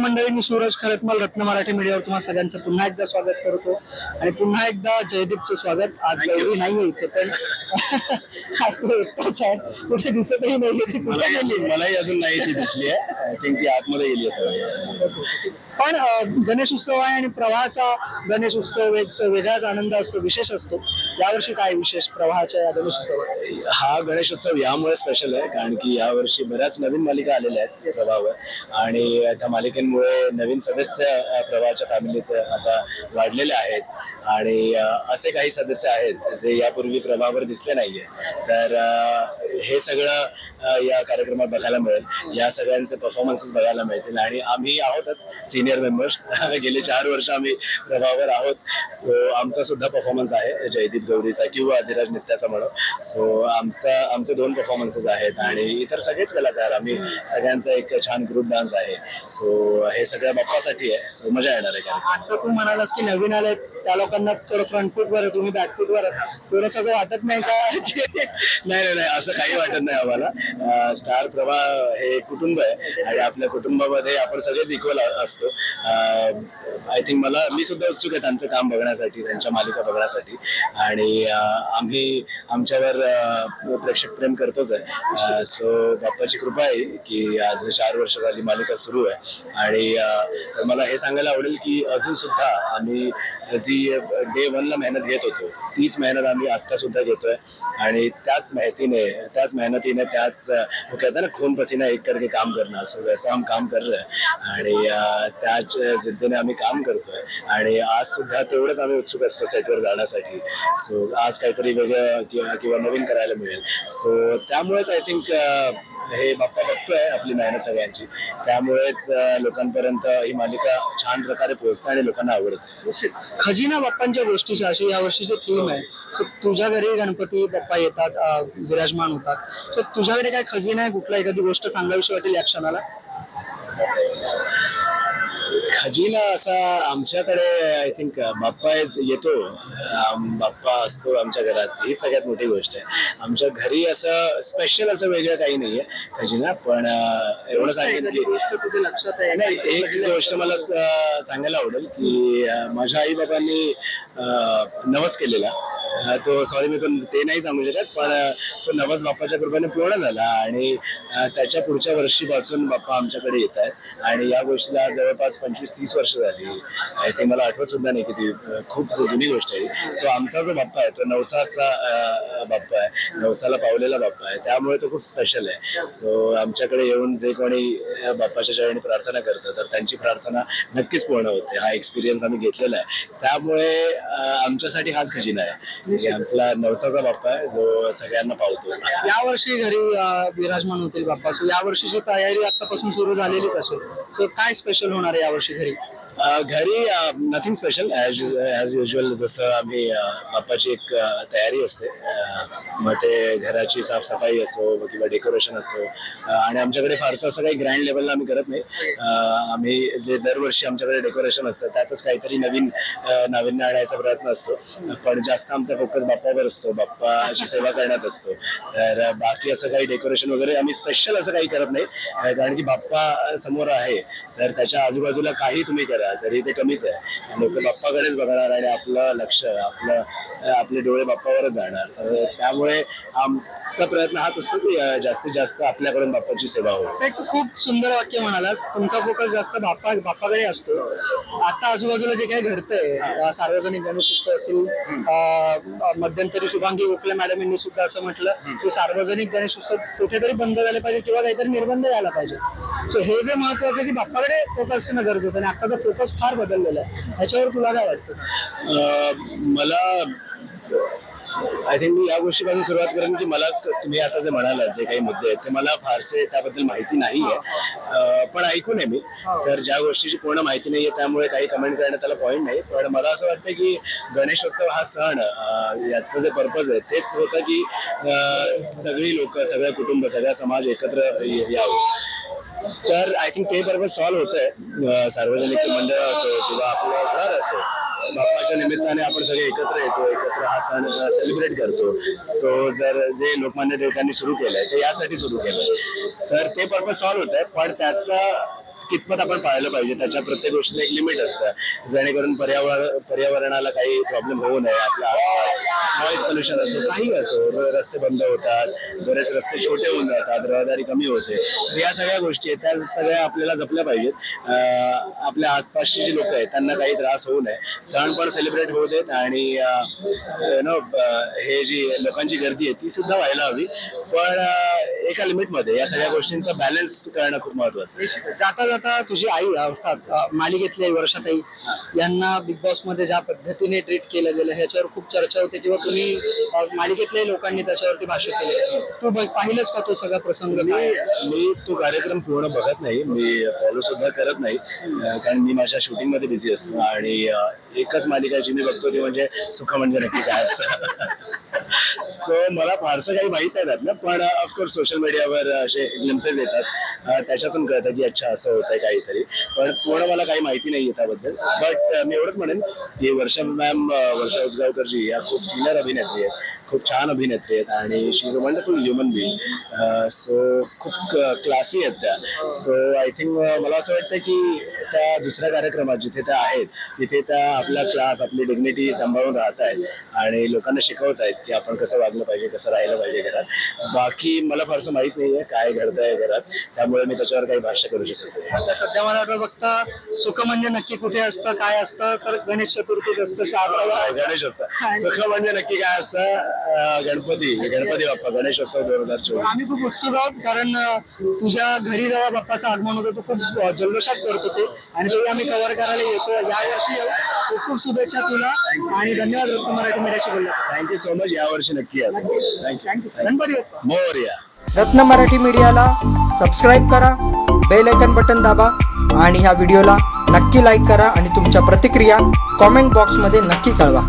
मंडळी मी सूरज खरतमल रत्न मराठी मीडियावर तुम्हाला सगळ्यांचं पुन्हा एकदा स्वागत करतो. आणि पुन्हा एकदा जयदीपचं स्वागत. आज गौरी नाहीये इथे पण आज तो एकटाच आहे. कुठे दिसतही नाही कुठे मलाही गेली मलाही अजून नाही दिसली आहे. आय थिंक ती आतमध्ये गेली असावी पण गणेश उत्सव आहे आणि प्रवाहाचा गणेश उत्सव एक वेगळाच आनंद असतो विशेष असतो. यावर्षी काय विशेष प्रवाहाच्या या गणेश उत्सवात? हा गणेशोत्सव यामुळे स्पेशल आहे कारण की यावर्षी बऱ्याच नवीन मालिका आलेल्या आहेत. प्रभावर आणि त्या मालिकेमुळे नवीन सदस्य अ, प्रभाच्या फॅमिलीत आता वाढलेले आहेत. आणि असे काही सदस्य आहेत जे यापूर्वी प्रभावर दिसले नाहीये. तर हे सगळं या कार्यक्रमात बघायला मिळेल. या सगळ्यांचे परफॉर्मन्सेस बघायला मिळतील. आणि आम्ही आहोतच सिनियर मेंबर्स गेले चार वर्ष आम्ही प्रभावर आहोत. सो आमचा सुद्धा परफॉर्मन्स आहे जयदीप गौरीचा किंवा अधिराज नित्याचा म्हणून. सो आमचा आमचे दोन परफॉर्मन्सेस आहेत आणि इतर सगळेच कलाकार. आम्ही सगळ्यांचा एक छान ग्रुप डान्स आहे. सो हे सगळ्या बाप्पासाठी आहे. सो मजा येणार आहे. का आता तू म्हणालास की नवीन आले त्या लोकांना थोडं फ्रंट फूट वर तुम्ही बॅक फूट वर थोडंसं असं वाटत नाही का? नाही नाही नाही असं काही वाटत नाही आम्हाला. स्टार प्रवाह हे एक कुटुंब आहे आणि आपल्या कुटुंबामध्ये आपण सगळेच इक्वल असतो. आय थिंक मला मी सुद्धा उत्सुक आहे त्यांचं काम बघण्यासाठी त्यांच्या मालिका बघण्यासाठी. आणि आम्ही आमच्यावर प्रेक्षक प्रेम करतोच आहे. सो बाप्पाची कृपा आहे की आज चार वर्ष झाली मालिका सुरू आहे. आणि तर मला हे सांगायला आवडेल की अजून सुद्धा आम्ही जी डे वनला मेहनत घेत होतो. तीच मेहनत आम्ही आत्ता सुद्धा घेतोय. आणि त्याच मेहनतीने त्याच मेहनतीने त्याच कहता ना खून पसीना एक करके काम करणार सो वैसा हम काम कर रहे आणि त्याच जिद्दीने आम्ही काम करतोय. आणि आज सुद्धा तेवढंच आम्ही उत्सुक असतो सेटवर जाण्यासाठी. सो आज काहीतरी वेगळं किंवा किंवा नवीन करायला मिळेल. सो त्यामुळेच आय थिंक हे बाप्पा बघतोय आपली मेहनत सगळ्यांची त्यामुळेच लोकांपर्यंत ही मालिका छान प्रकारे पोहोचते आणि लोकांना आवडते. खजिना बाप्पांच्या गोष्टीच्या अशी या वर्षीचे थीम आहे. So, तुझ्या घरी गणपती बाप्पा येतात विराजमान होतात. सो तुझ्याकडे काय खजिना आहे? कुठला एखादी गोष्ट सांगावीशी वाटेल या क्षणाला? खजिना असा आमच्याकडे आय थिंक बाप्पा येतो बाप्पा असतो आमच्या घरात. ही सगळ्यात मोठी गोष्ट आहे. आमच्या घरी असं स्पेशल असं वेगळं काही नाहीये खजिना. पण एवढं सांगेन की लक्षात नाही एक गोष्ट मला सांगायला आवडेल की माझ्या आई बाबांनी नवस केलेला. तो सॉरी मी तो ते नाही सांगू शकत पण तो नवस बाप्पाच्या कृपेने पूर्ण झाला आणि त्याच्या पुढच्या वर्षीपासून बाप्पा आमच्याकडे येत आहेत. आणि या गोष्टीला जवळपास पंचवीस तीस वर्ष झाली. आणि ते मला आठवत सुद्धा नाही की ती खूप जुनी गोष्ट आहे सो आमचा जो बाप्पा आहे तो नवसाचा बाप्पा आहे. नवसाला पावलेला बाप्पा आहे. त्यामुळे तो खूप स्पेशल आहे. सो आमच्याकडे येऊन जे कोणी बाप्पाच्या चरणी प्रार्थना करतं तर त्यांची प्रार्थना नक्कीच पूर्ण होते. हा एक्सपिरियन्स आम्ही घेतलेला आहे. त्यामुळे आमच्यासाठी हाच खजिना आहे. म्हणजे आपला नवसाचा बाप्पा आहे जो सगळ्यांना पाव या वर्षी घरी विराजमान होतील बाप्पा. सो यावर्षीची तयारी आतापासून सुरू झालेलीच असेल. सो काय स्पेशल होणार आहे यावर्षी घरी? घरी nothing special as as usual जसं आम्ही बाप्पाची एक तयारी असते. मग ते घराची साफसफाई असो किंवा डेकोरेशन असो आणि आमच्याकडे फारसं असं काही ग्रँड लेवलला आम्ही करत नाही. आम्ही जे दरवर्षी आमच्याकडे डेकोरेशन असतं त्यातच काहीतरी नवीन नाविन्य आणायचा प्रयत्न असतो. पण जास्त आमचा फोकस बाप्पावर असतो. बाप्पाची सेवा करण्यात असतो. तर बाकी असं काही डेकोरेशन वगैरे आम्ही स्पेशल असं काही करत नाही. कारण की बाप्पा समोर आहे. तर त्याच्या आजूबाजूला काही तुम्ही करा. तरी ते कमीच आहे. लोक बाप्पाकडेच बघणार आणि आपलं लक्ष आपलं आपले डोळे बाप्पावरच जाणार. त्यामुळे आमचा प्रयत्न हाच असतो की जास्तीत जास्त आपल्याकडून बाप्पाची सेवा हो एक खूप सुंदर वाक्य म्हणालास. तुमचा फोकस जास्त बाप्पा बाप्पाकडे असतो. आता आजूबाजूला जे काही घडतंय सार्वजनिक गणेशोत्सव असेल मध्यंतरी शुभांगी गोखले मॅडम यांनी सुद्धा असं म्हटलं की सार्वजनिक गणेशोत्सव कुठेतरी बंद झाले पाहिजे किंवा काहीतरी निर्बंध यायला पाहिजे. सो हे जे महत्वाचं आहे की बाप्पाकडे फोकस असणं गरजेचं आहे आणि आताचा फोकस फार बदललेला आहे. ह्याच्यावर तुला काय वाटतं? मला आय थिंक मी या गोष्टीपासून सुरुवात करेन की मला तुम्ही आता जे म्हणालात जे काही मुद्दे आहेत ते मला फारसे त्याबद्दल माहिती नाहीये अ, पण ऐकून आहे मी. तर ज्या गोष्टीची पूर्ण माहिती नाहीये त्यामुळे काही कमेंट करण्यात त्याला पॉईंट नाही. पण मला असं वाटतं की गणेशोत्सव हा सण याचं जे पर्पज आहे तेच होतं की सगळी लोक सगळं कुटुंब सगळा समाज एकत्र यावं. तर आय थिंक ते बरोबर सॉल्व्ह होत आहे सार्वजनिक मंडळ असो किंवा आपलं घर असो. बाप्पाच्या निमित्ताने आपण सगळे एकत्र येतो एकत्र हा सण सेलिब्रेट करतो. सो जर जे लोकमान्य टिळकांनी सुरू केलंय ते यासाठी सुरू केलंय. तर ते पर्पज सॉल्व्ह होत आहे पण त्याचा कितपत आपण पाळलं पाहिजे त्याच्या प्रत्येक गोष्टीला एक लिमिट असतं. जेणेकरून पर्यावरण पर्यावरणाला काही प्रॉब्लेम होऊ नये आपल्या आसपास नॉईज पोल्युशन असो काही असो रस्ते बंद होतात बरेच रस्ते छोटे होऊन जातात रहदारी कमी होते. या सगळ्या गोष्टी आहेत त्या सगळ्या आपल्याला जपल्या पाहिजेत. आपल्या आसपासची जी लोक आहेत त्यांना काही त्रास होऊ नये. सण पण सेलिब्रेट होऊ देत आणि नो हे जी लोकांची गर्दी आहे ती सुद्धा व्हायला हवी. पण एका लिमिटमध्ये या सगळ्या गोष्टींचा बॅलन्स करणं खूप महत्वाचं आहे. जाता जाता तुझी आई अर्थात अ, मालिकेतली आई वर्षाताई यांना बिग बॉसमध्ये ज्या पद्धतीने ट्रीट केलं गेलं ह्याच्यावर खूप चर्चा होते किंवा तुम्ही मालिकेतल्या लोकांनी त्याच्यावरती भाष्य केले तू पाहिलंस का तो सगळा प्रसंग मी तो कार्यक्रम पूर्ण बघत नाही. मी फॉलो सुद्धा करत नाही. कारण मी माझ्या शूटिंगमध्ये बिझी असतो आणि एकच मालिका जी मी बघतो ती म्हणजे सुख म्हणजे नक्की काय असतं सो मला फारसं काही माहीत नाही त्यातलं पण ऑफकोर्स सोशल मीडियावर असे ग्लिम्सेस येतात. त्याच्यातून कळतं की अच्छा असं होतंय काहीतरी. पण पूर्ण मला काही माहिती नाही त्याबद्दल. बट मी एवढंच म्हणेन की वर्षा मॅम वर्षा उसगावकर जी या खूप सिनियर अभिनेत्री आहेत. खूप छान अभिनेत्री आहेत आणि she is a wonderful human being so खूप क्लासी आहेत त्या. सो आय थिंक मला असं वाटतं की त्या दुसऱ्या कार्यक्रमात जिथे त्या आहेत तिथे त्या आपला क्लास आपली डिग्निटी सांभाळून राहत आहेत आणि लोकांना शिकवत आहेत की आपण कसं वागलं पाहिजे कसं राहिलं पाहिजे घरात. बाकी मला फारसं माहीत नाहीये काय घडतंय घरात. त्यामुळे मी त्याच्यावर काही भाष्य करू शकत नाही. आता सध्या मला वाटतं बघता सुख म्हणजे नक्की कुठे असतं काय असतं तर गणेश चतुर्थीत असतं सात गणेश उत्सव. सुख म्हणजे नक्की काय असतं? गणपती गणपती बाप्पा गणेशोत्सव दोन हजार चोवीस. आम्ही खूप उत्सुक आहोत कारण तुझ्या घरी जेव्हा बाप्पाचं आगमन होतं तो खूप जल्लोषात करत होते. आणि तेही आम्ही कव्हर करायला येतो या वर्षी येऊ. खूप खूप शुभेच्छा तुला. आणि धन्यवाद मराठी मीडियाशी बोलला थँक्यू सो मच यावर्षी नक्की थँक्यू मोर्या. रत्न मराठी मीडियाला सबस्क्राईब करा बेल आयकन बटन दाबा आणि ह्या व्हिडिओला नक्की लाईक करा आणि तुमच्या प्रतिक्रिया कॉमेंट बॉक्समध्ये नक्की कळवा.